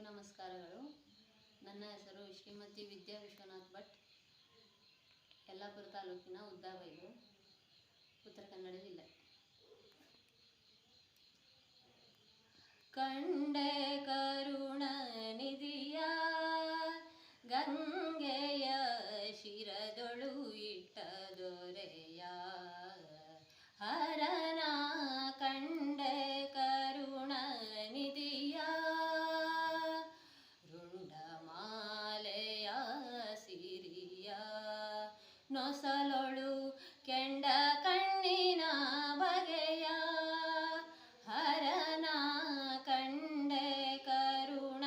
ಎಲ್ಲರಿಗೂ ನಮಸ್ಕಾರಗಳು. ನನ್ನ ಹೆಸರು ಶ್ರೀಮತಿ ವಿದ್ಯಾ ವಿಶ್ವನಾಥ್ ಭಟ್, ಯಲ್ಲಾಪುರ ತಾಲೂಕಿನ ಉದ್ದಾಬೈಲು, ಉತ್ತರ ಕನ್ನಡ ಜಿಲ್ಲೆ. ಕಂಡೆ ಕರುಣ ನೊಸಲೊಳು ಕೆಂಡ ಕಣ್ಣಿನ ಬಗೆಯ. ಹರನ ಕಂಡೆ ಕರುಣ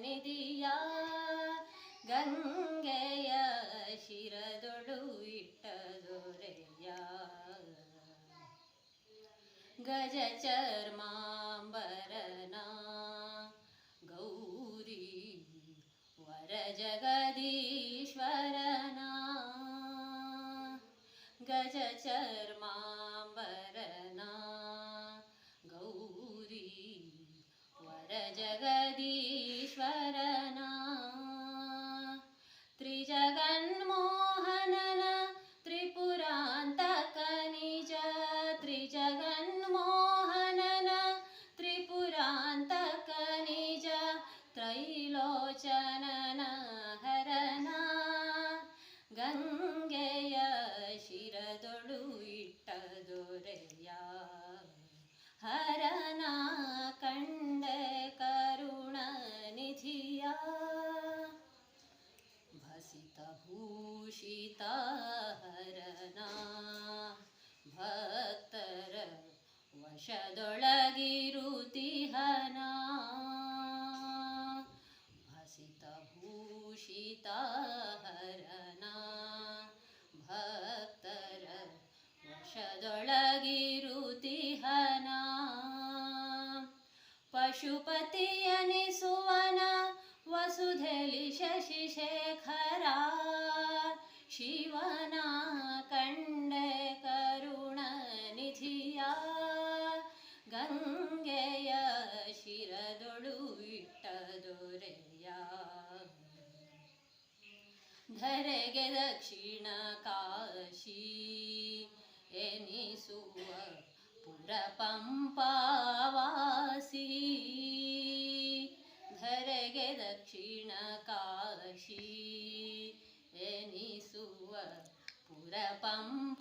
ನಿಧಿಯ. ಗಂಗೆಯ ಶಿರದೊಳು ಇಟ್ಟ ದೊರೆಯ. ಗಜ ಚರ್ಮಾಂಬರನ çağırma ಭಸಿತ ಭೂಷಿತ ಹರನ. ಭಕ್ತರ ವಶದೊಳಗಿರುತಿಹನ. ಭಸಿತಭೂಷಿತ ಹರನ. ಭಕ್ತರ ವಶದೊಳಗಿರುತಿಹನ. ಪಶುಪತಿಯನಿಸುವನ ವಸುಧಲಿ ಶಶಿಶೇಖರ ಶಿವನ ಕಂಡೆ ಕರುಣ ನಿಧಿಯ ಗಂಗೆಯ ಶಿರದೊಳು ಇಟ್ಟ ದೊರೆಯ ಧರೆಗೆ ದಕ್ಷಿಣ ಕಾಶಿ ಎನಿಸುವ ಪುರ ಪಂಪಾವಾಸಿ ಪುರ ಪಂಪಾವಾಸಿ